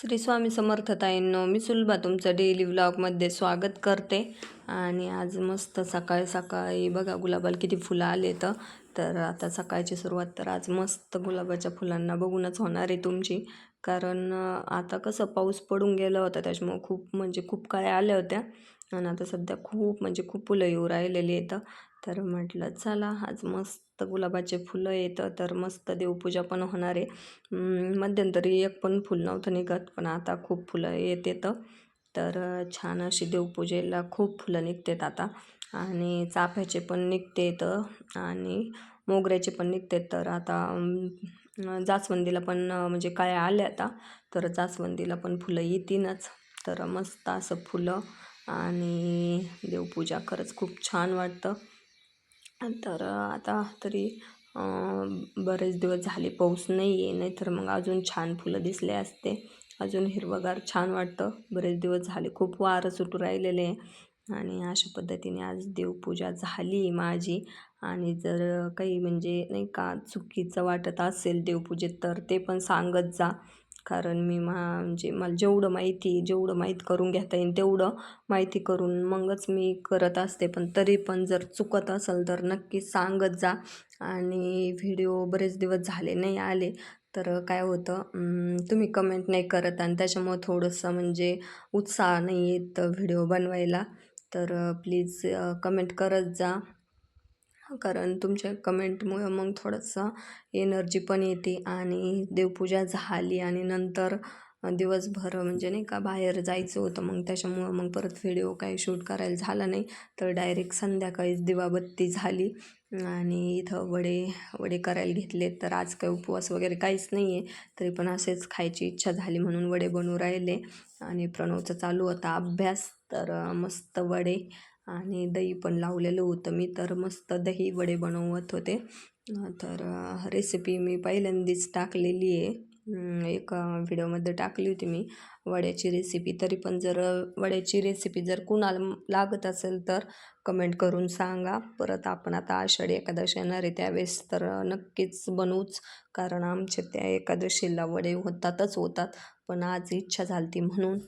श्री स्वामी समर्थताईंनो मी सुलभा तुमचं डेली व्लॉगमध्ये स्वागत करते. आणि आज मस्त सकाळी सकाळी बघा गुलाबाला किती फुलं आले तर. तर आता सकाळची सुरुवात तर आज मस्त गुलाबाच्या फुलांना बघूनच होणार आहे तुमची. कारण आता कसं पाऊस पडून गेला होता त्याच्यामुळं खूप म्हणजे खूप काळ्या आल्या होत्या. आणि आता सध्या खूप म्हणजे खूप फुलं येऊ राहिलेली आहेत. तर म्हटलं चला आज मस्त गुलाबाचे फुलं येतं तर मस्त देवपूजा पण होणार आहे. मध्यंतरी एक पण फुल नव्हतं निघत पण आता खूप फुलं येत येतं तर छान अशी देवपूजेला खूप फुलं निघतात आता. आणि चाफ्याचे पण निघते तर आणि मोगऱ्याचे पण निघतात तर. आता जास्वंदीला पण म्हणजे काय आले आता तर जास्वंदीला पण फुलं येतीलच. तर मस्त असं फुलं आणि देवपूजा खरंच खूप छान वाटतं. तर आता तरी बरेच दिवस झाले पाऊस नाही आहे नाही तर मग अजून छान फुलं दिसले असते. अजून हिरवंगार छान वाटतं. बरेच दिवस झाले खूप वारं सुटू राहिलेले आहे. आणि अशा पद्धतीने आज देवपूजा झाली माझी. आणि जर काही म्हणजे नाही का चुकीचं वाटत असेल देवपूजेत तर ते पण सांगत जा. कारण मी मा म्हणजे मला जेवढं माहिती जेवढं माहीत करून घेता येईल तेवढं माहिती करून मगच मी करत असते. पण तरी पण जर चुकत असेल तर नक्की सांगत जा. आणि व्हिडिओ बरेच दिवस झाले नाही आले तर काय होतं तुम्ही कमेंट नाही करत आणि त्याच्यामुळं थोडंसं म्हणजे उत्साह नाही येत व्हिडिओ बनवायला. तर प्लीज कमेंट करत जा. कारण तुमच्या कमेंटमुळं मग थोडंसं एनर्जी पण येते आणि देवपूजा झाली आणि नंतर दिवसभर म्हणजे नाही का बाहेर जायचं होतं मग त्याच्यामुळं मग परत व्हिडिओ काही शूट करायला झाला नाही. तर डायरेक्ट संध्याकाळीच दिवाबत्ती झाली आणि इथं वडे वडे करायला घेतले. तर आज काही उपवास वगैरे काहीच नाही आहे तरी पण असेच खायची इच्छा झाली म्हणून वडे बनवू राहिले आणि प्रणवचा चालू होता अभ्यास. तर मस्त वडे आणि दही पण लावलेलं होतं मी तर मस्त दही वडे बनवत होते. तर रेसिपी मी पहिल्यांदाच टाकलेली आहे. एका व्हिडिओमध्ये टाकली होती मी वड्याची रेसिपी तरी पण जर वड्याची रेसिपी जर कुणाला लागत असेल तर कमेंट करून सांगा. परत आपण आता आषाढी एकादशी येणार आहे त्यावेळेस तर नक्कीच बनवूच. कारण आमच्या त्या एकादशीला वडे होतातच होतात. पण आज इच्छा झाली म्हणून.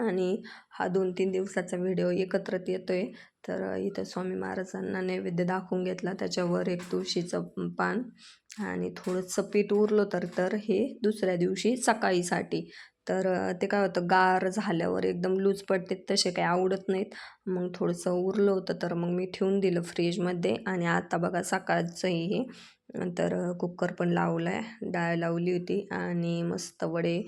आणि हा दोन तीन दिवसाचा व्हिडिओ एकत्रित येतो आहे तर इथं स्वामी महाराजांना नैवेद्य दाखवून घेतला. त्याच्यावर एक तुळशीचं पान आणि थोडंसं पीठ उरलं तर तर हे दुसऱ्या दिवशी सकाळीसाठी. तर ते काय होतं गार झाल्यावर एकदम लूज पडते तसे काही आवडत नाहीत. मग थोडंसं उरलं होतं तर मग मी ठेवून दिलं फ्रीजमध्ये आणि आता बघा सकाळचंही हे तर कुकर पण लावला आहे डाळ लावली होती आणि मस्त वडे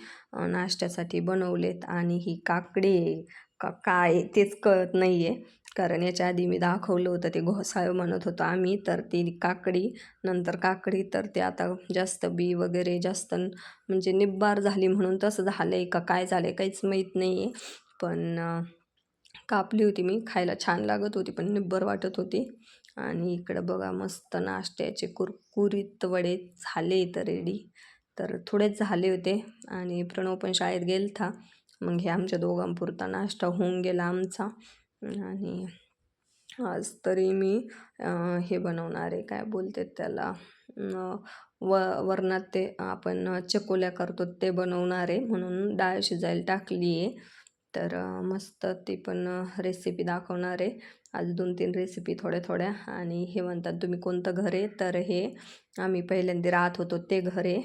नाश्त्यासाठी बनवलेत आणि ही काकडी आहे. का काय तेच कळत नाही आहे कारण याच्या आधी मी दाखवलं होतं ते घोसाळ म्हणत होतो आम्ही. तर ती काकडी नंतर काकडी तर ते आता जास्त बी वगैरे जास्त म्हणजे निब्बार झाली म्हणून तसं झालं आहे का काय झालं आहे काहीच माहीत नाही आहे पण कापली होती मी. खायला छान लागत होती पण निब्बर वाटत होती. आणि इकडं बघा मस्त नाश्त्याचे कुरकुरीत वडे झाले तर रेडी. तर थोडेच झाले होते आणि प्रणव पण शाळेत गेलता. मग हे आमच्या दोघांपुरता नाश्ता होऊन गेला आमचा. आणि आज तरी मी हे बनवणार आहे काय बोलते त्याला व वरणात ते आपण चकोल्या करतो ते बनवणार आहे म्हणून डाळ शिजायला टाकली आहे. तर मस्त ती पण रेसिपी दाखवणार आहे. आज दोन तीन रेसिपी थोड्या थोड्या आणि हे म्हणतात तुम्ही कोणतं घर आहे? तर हे आम्ही पहिल्यांदा राहत होतो ते घर आहे.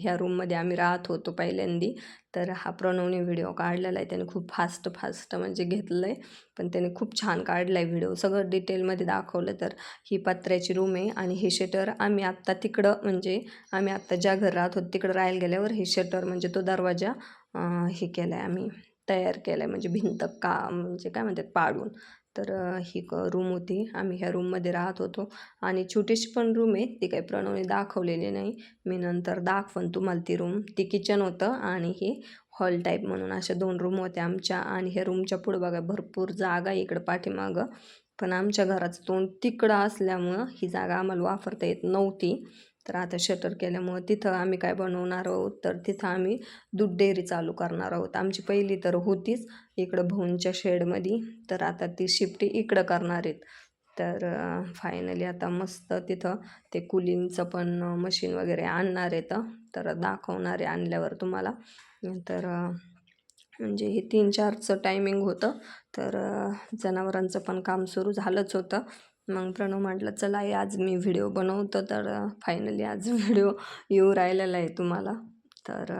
ह्या रूममध्ये आम्ही राहत होतो पहिल्यांदी. तर हा प्रणवने व्हिडिओ काढलेला आहे. त्याने खूप फास्ट फास्ट म्हणजे घेतलं आहे पण त्याने खूप छान काढला आहे व्हिडिओ सगळं डिटेलमध्ये दाखवलं तर ही पत्र्याची रूम आहे. आणि हे शटर आम्ही आत्ता तिकडं म्हणजे आम्ही आत्ता ज्या घर राहत होतो तिकडं राहायला गेल्यावर हे शटर म्हणजे तो दरवाजा हे केला आहे आम्ही. तयार केला आहे म्हणजे भिंत का म्हणजे काय म्हणतात पाडून. तर ही क रूम होती. आम्ही ह्या रूममध्ये राहत होतो. आणि छोटीशी पण रूम आहे. ती काही प्रणवने दाखवलेली नाही. मी नंतर दाखवन तुम्हाला ती रूम ती किचन होतं आणि हे हॉल टाईप म्हणून अशा दोन रूम होत्या आमच्या. आणि ह्या रूमच्या पुढं बघा भरपूर जागा आहे इकडं पाठीमागं. पण आमच्या घराचं तोंड तिकडं असल्यामुळं ही जागा आम्हाला वापरता येत नव्हती. तर आता शटर केल्यामुळं तिथं आम्ही काय बनवणार आहोत? तर तिथं आम्ही दूध डेअरी चालू करणार आहोत. आमची पहिली तर होतीच इकडं भाऊंच्या शेडमध्ये तर आता ती शिफ्टी इकडं करणार आहेत. तर फायनली आता मस्त तिथं ते कुलिंगचं पण मशीन वगैरे आणणार आहेत. तर दाखवणारे दाखवणार आहे आणल्यावर तुम्हाला. तर म्हणजे हे तीन चारचं टायमिंग होतं. तर जनावरांचं पण काम सुरू झालंच होतं. मग प्रणव म्हटलं चला आहे आज मी व्हिडिओ बनवतो तर फायनली आज व्हिडिओ येऊ राहिलेला आहे तुम्हाला. तर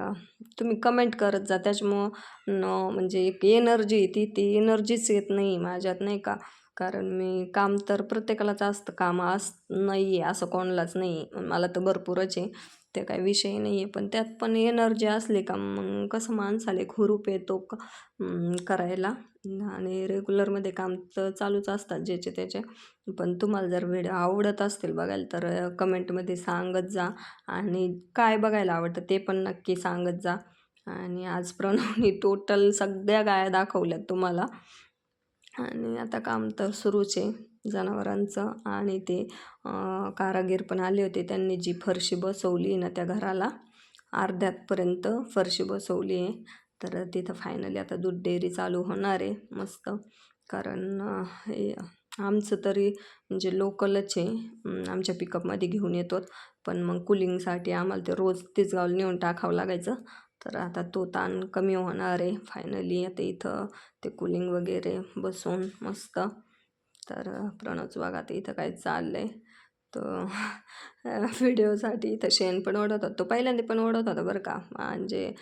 तुम्ही कमेंट करत जा. त्याच्यामुळं म्हणजे एक एनर्जी ती ती एनर्जीच येत नाही माझ्यात नाही का? कारण मी काम तर प्रत्येकालाच असतं काम अस नाही आहे असं कोणालाच नाही मला तर भरपूरच आहे. ते काही विषय नाही आहे पण त्यात पण एनर्जी असली का मग कसं माणसाला एक हुरूप येतो क करायला. आणि रेग्युलरमध्ये काम तर चालूच असतात ज्याचे त्याचे. पण तुम्हाला जर व्हिडिओ आवडत असतील बघायला तर कमेंटमध्ये सांगत जा. आणि काय बघायला आवडतं ते पण नक्की सांगत जा. आणि आज प्रणवनी टोटल सगळ्या गाया दाखवल्यात तुम्हाला. आणि आता काम तर सुरूच आहे. जनावरांचं आणि ते कारागीर पण आले होते. त्यांनी जी फरशी बसवली ना त्या घराला अर्ध्यातपर्यंत फरशी बसवली आहे. तर तिथं फायनली आता दूध डेअरी चालू होणार आहे मस्त. कारण हे आमचं तरी म्हणजे लोकलच आहे. आमच्या पिकअपमध्ये घेऊन येतो पण मग कुलिंगसाठी आम्हाला ते रोज तिसगावला नेऊन टाकावं लागायचं. तर आता तो ताण कमी होणार आहे. फायनली आता इथं ते कुलिंग वगैरे बसून मस्त. तर प्रणवच बघा आता इथं काय चाललं आहे तो व्हिडिओसाठी इथं शेण पण ओढत होता. तो पहिल्यांदा पण ओढत होता बरं का. म्हणजे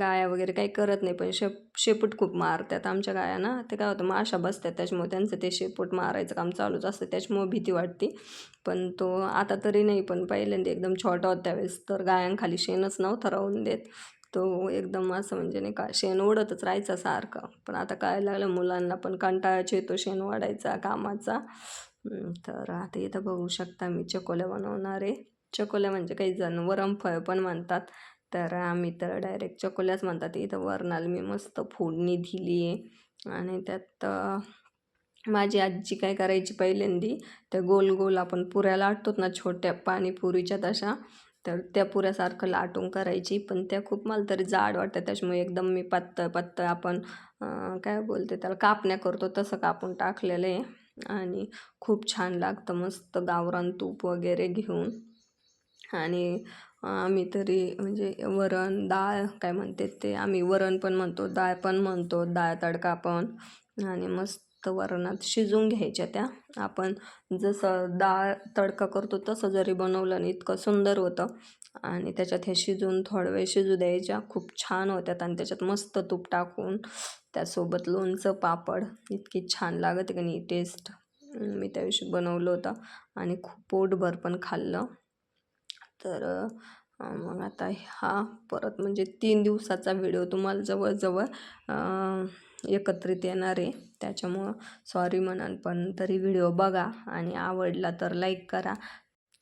गाया वगैरे काही करत नाही पण शेप शेपूट खूप मारतात आमच्या गाया ना. ते काय होतं माशा बसतात त्याच्यामुळे त्यांचं ते शेपूट मारायचं काम चालूच असतं. त्याच्यामुळे भीती वाटते. पण तो आता तरी नाही पण पहिल्यांदा एकदम छोटा होता त्यावेळेस. तर गायांखाली शेणच नव्हतं राहून देत. तो एकदम असं म्हणजे नाही का शेण ओढतच राहायचा सारखं. पण आता काय लागलं मुलांना पण कंटाळाच येतो शेण वाढायचा कामाचा. तर आता इथं बघू शकता मी चकोल्या बनवणार आहे. चकोल्या म्हणजे काही जण वरमफळ पण म्हणतात. तर आम्ही तर डायरेक्ट चकोल्याच म्हणतात. इथं वरणाला मी मस्त फोडणी दिली आहे. आणि त्यात माझी आजी काय करायची पहिल्यांदी त्या गोल गोल आपण पुऱ्या लाटतो ना छोट्या पाणीपुरीच्या तशा तर त्या पुऱ्यासारखं लाटून करायची. पण त्या खूप मला तरी जाड वाटतं त्याच्यामुळे एकदम मी पातळ पातळ आपण काय बोलते त्याला कापण्या करतो तसं कापून टाकलेलं आहे. आणि खूप छान लागतं मस्त गावरान तूप वगैरे घेऊन. आणि आम्ही तरी म्हणजे वरण डाळ काय म्हणते ते आम्ही वरण पण म्हणतो डाळ पण म्हणतो डाळ तडका पण. आणि मस्त वरणात शिजून घ्यायच्या त्या. आपण जसं डाळ तडका करतो तसं जरी बनवलं आणि इतकं सुंदर होतं. आणि त्याच्यात हे शिजवून थोडा वेळ शिजू द्यायच्या. खूप छान होत्यात आणि त्याच्यात मस्त तूप टाकून त्यासोबत लोणचं पापड. इतकी छान लागत का नाही टेस्ट मी त्याविषयी बनवलं होतं आणि खूप पोटभर पण खाल्लं. तर मग आता हा परत म्हणजे तीन दिवसाचा व्हिडिओ तुम्हाला जवळजवळ एकत्रित येणार आहे. त्याच्यामुळं सॉरी म्हणाल पण तरी व्हिडिओ बघा आणि आवडला तर लाईक करा.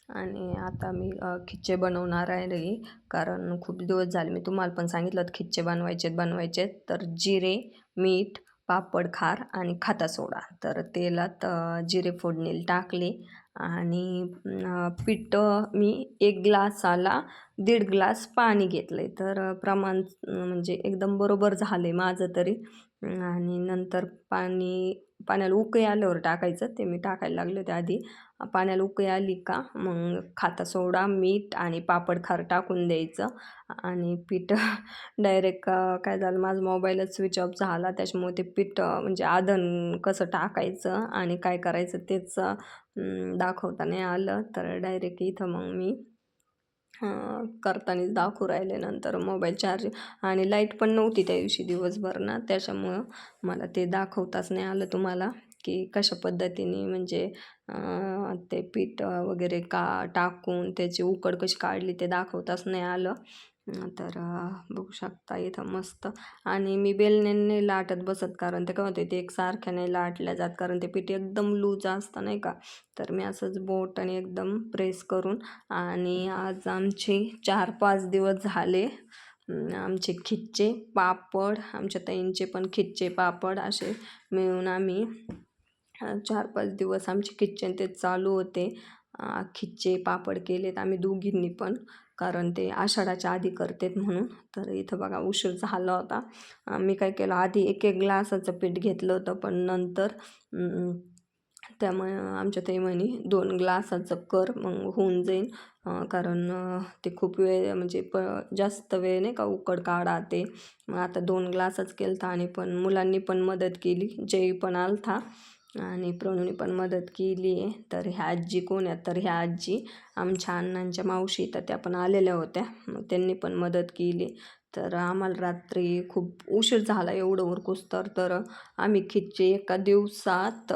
आणि आता मी खिच्चे बनवणार आहे रे. कारण खूप दिवस झाले मी तुम्हाला पण सांगितलं खिच्चे बनवायचे बनवायचे तर जिरे मीठ पापड खार आणि खाता सोडा. तर तेलात जिरे फोडणीला टाकले. आणि पीठ मी एक ग्लासाला दीड ग्लास पाणी घेतलं आहे तर प्रमाण म्हणजे एकदम बरोबर झालं आहे माझं तरी. आणि नंतर पाणी पाण्याला उकळी आल्यावर टाकायचं. ते मी टाकायला लागले होते आधी. पाण्याला उकळी आली का मग खाता सोडा मीठ आणि पापड खार टाकून द्यायचं. आणि पीठ डायरेक्ट काय झालं माझा मोबाईलच स्विच ऑफ झाला. त्याच्यामुळे ते पीठ म्हणजे आधण कसं टाकायचं आणि काय करायचं तेच दाखवता नाही आलं. तर डायरेक्ट इथं मग मी करतानाच दाखवू राहिले नंतर मोबाईल चार्ज आणि लाइट पण नव्हती त्या दिवशी दिवसभर ना त्याच्यामुळं मला ते दाखवताच नाही आलं तुम्हाला की कशा पद्धतीने म्हणजे ते पीठ वगैरे का टाकून त्याची उकड कशी काढली ते दाखवताच नाही आलं. तर बघू शकता इथं मस्त. आणि मी बेलण्याने लाटत बसत कारण ते काय होते ते एकसारख्याने लाटल्या जात कारण ते पीठ एकदम लूज असतं नाही का? तर मी असंच बोट आणि एकदम प्रेस करून आणि आज आमचे चार पाच दिवस झाले आमचे खिच्चे पापड आमच्या ताईंचे पण खिच्चे पापड असे मिळून आम्ही चार पाच दिवस आमचे किचन ते चालू होते. खिच्चे पापड केलेत आम्ही दोघींनी पण. कारण ते आषाढाच्या आधी करतेत म्हणून. तर इथं बघा उशीर झाला होता. मी काय केलं आधी एक एक ग्लासाचं पीठ घेतलं होतं पण नंतर त्यामुळे आमच्या ताई म्हणी दोन ग्लासाचं कर मग होऊन जाईल कारण ते खूप वेळ म्हणजे प जास्त वेळ नाही का उकड काढा ते. मग आता दोन ग्लासच केलता आणि पण मुलांनी पण मदत केली. जेई पण आलथा आणि प्रणूने पण मदत केली आहे. तर ह्या आजी कोण आहेत? तर ह्या आजी आमच्या अण्णांच्या मावशी तर त्या पण आलेल्या होत्या. मग त्यांनी पण मदत केली. तर आम्हाला रात्री खूप उशीर झाला एवढं उरकूस तर. तर आम्ही खिच्चे एका दिवसात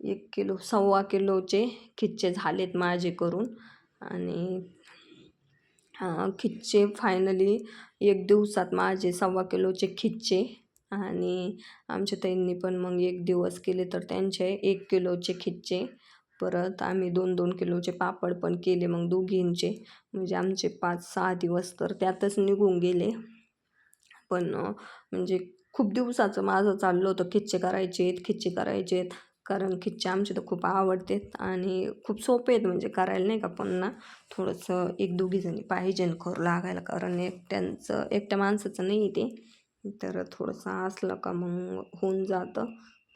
एक किलो सव्वा किलोचे खिच्चे झालेत माझे करून. आणि खिच्चे फायनली एक दिवसात माझे सव्वा किलोचे खिच्चे आणि आमच्या ताईंनी पण मग एक दिवस केले तर त्यांचे एक किलोचे खिच्चे. परत आम्ही दोन दोन किलोचे पापड पण केले मग दोघींचे. म्हणजे आमचे पाच सहा दिवस तर त्यातच निघून गेले. पण म्हणजे खूप दिवसाचं माझं चाललं होतं खिच्चे करायचे आहेत खिच्चे करायचे आहेत कारण खिच्चे आमचे तर खूप आवडतात आणि खूप सोपे आहेत म्हणजे करायला नाही का? पण ना थोडंसं एक दोघीजणी पाहिजे करू लागायला. कारण एकट्यांचं एकट्या माणसाचं नाही ते. तर थोडंसं असलं का मग होऊन जातं.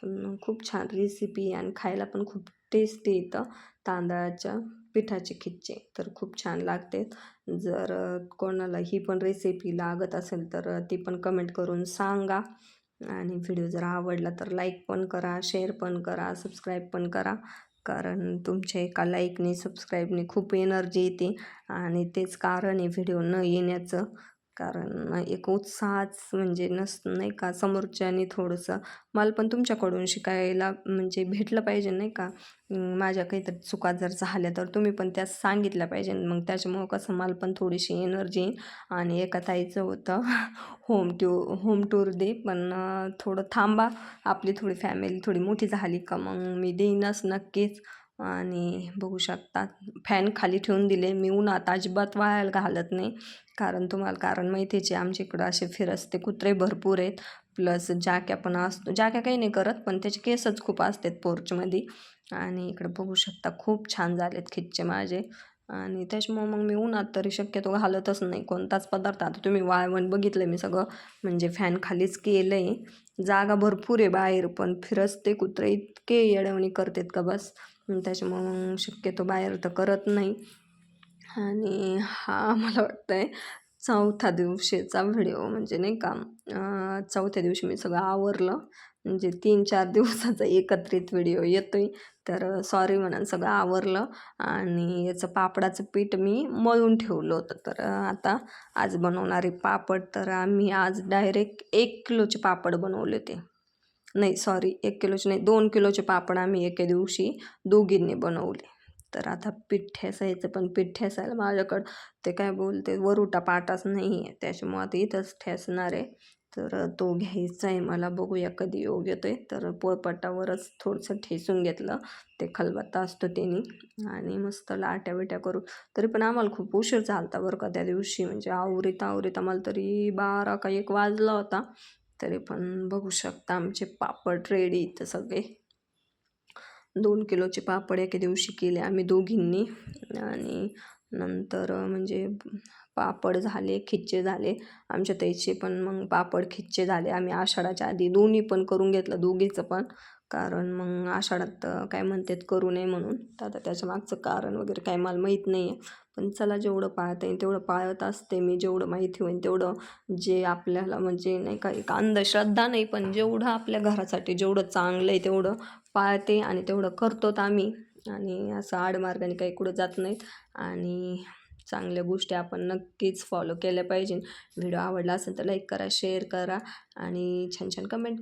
पण खूप छान रेसिपी आणि खायला पण खूप टेस्टी येतं. तांदळाच्या पिठाचे खिच्चे तर खूप छान लागते. जर कोणाला ही पण रेसिपी लागत असेल तर ती पण कमेंट करून सांगा. आणि व्हिडिओ जर आवडला तर लाईक पण करा शेअर पण करा सबस्क्राईब पण करा. कारण तुमच्या एका लाईकने सबस्क्राईबने खूप एनर्जी येते. आणि तेच कारण आहे व्हिडिओ न येण्याचं. कारण एक उत्साहच म्हणजे नस नाही का? समोरच्याने थोडंसं मला पण तुमच्याकडून शिकायला म्हणजे भेटलं पाहिजे नाही का? माझ्या काहीतरी चुका जर झाल्या तर तुम्ही पण त्या सांगितल्या पाहिजे. मग त्याच्यामुळं कसं मला पण थोडीशी एनर्जी आणि एका ताईचं होतं. होम ट्यू होम टूर दे पण थोडं थांबा. आपली थोडी फॅमिली थोडी मोठी झाली का मग मी देईनच नक्कीच. आणि बघू शकता फॅन खाली ठेवून दिले. मी उन्हात अजिबात वाळायला घालत नाही. कारण तुम्हाला कारण माहितीच आहे आमच्या इकडं असे फिरस्ते कुत्रे भरपूर आहेत. प्लस जाक्या पण असतो जाक्या काही नाही करत पण त्याचे केसच खूप असतात पोर्चमध्ये आणि इकडं बघू शकता खूप छान झालेत खिच्चे माझे. आणि त्याच्यामुळं मग मी उन्हात तरी शक्यतो घालतच नाही. कोणताच पदार्थ. आता तुम्ही वाळवण बघितलं मी सगळं. म्हणजे फॅन खालीच केलं आहे जागा भरपूर आहे बाहेर पण फिरस्ते कुत्रे. इतके येडवणी करतात का बस. त्याच्यामुळं मग शक्यतो बाहेर तर करत नाही. आणि हा मला वाटतं आहे चौथ्या दिवशीचा व्हिडिओ म्हणजे नाही का चौथ्या दिवशी मी सगळं आवरलं. म्हणजे तीन चार दिवसाचा एकत्रित व्हिडिओ येतो आहे तर सॉरी म्हणून सगळं आवरलं आणि याचं पापडाचं पीठ मी मळून ठेवलं होतं. तर आता आज बनवणारे पापड तर आम्ही आज डायरेक्ट एक किलोचे पापड बनवले होते. नाही सॉरी एक किलोचे नाही दोन किलोचे पापड आम्ही एके दिवशी दोघींनी बनवले. तर आता पीठ ठेसायचं पण पीठ ठेसायला माझ्याकडं ते काय बोलते वरुटा पाटाच नाही आहे त्याच्यामुळं आता इथंच ठेसणार आहे. तर तो घ्यायचा आहे मला बघूया कधी योग येतो आहे तर पोळपाटावरच थोडंसं ठेसून घेतलं. ते खलबत्ता असतो त्यांनी. आणि मस्त लाट्या बिट्या करू तरी पण आम्हाला खूप उशीर झाला बरं का त्या दिवशी. म्हणजे आवरीत आवरीत आम्हाला तरी बारा का एक वाजला होता. तरी पण बघू शकता आमचे पापड रेडी इथं सगळे. दोन किलोचे पापड एके दिवशी केले आम्ही दोघींनी. आणि नंतर म्हणजे पापड झाले खिच्चे झाले. आमच्या ताईचे पण मग पापड खिच्चे झाले. आम्ही आषाढाच्या आधी दोन्ही पण करून घेतलं दोघीचं पण. कारण मग आषाढात काय म्हणतात करू नये म्हणून. तर आता त्याच्या मागचं कारण वगैरे काय मला माहीत नाही आहे पण चला जेवढं पाळता येईल तेवढं पाळत असते मी. जेवढं माहिती होईल तेवढं जे आपल्याला म्हणजे नाही का एक अंधश्रद्धा नाही पण जेवढं आपल्या घरासाठी जेवढं चांगलं आहे तेवढं पाळते आणि तेवढं करतोत आम्ही. आणि असं आडमार्गाने काही कुठं जात नाहीत. आणि चांगल्या गोष्टी आपण नक्कीच फॉलो केल्या पाहिजे व्हिडिओ आवडला असेल तर लाईक करा शेअर करा आणि छान छान कमेंट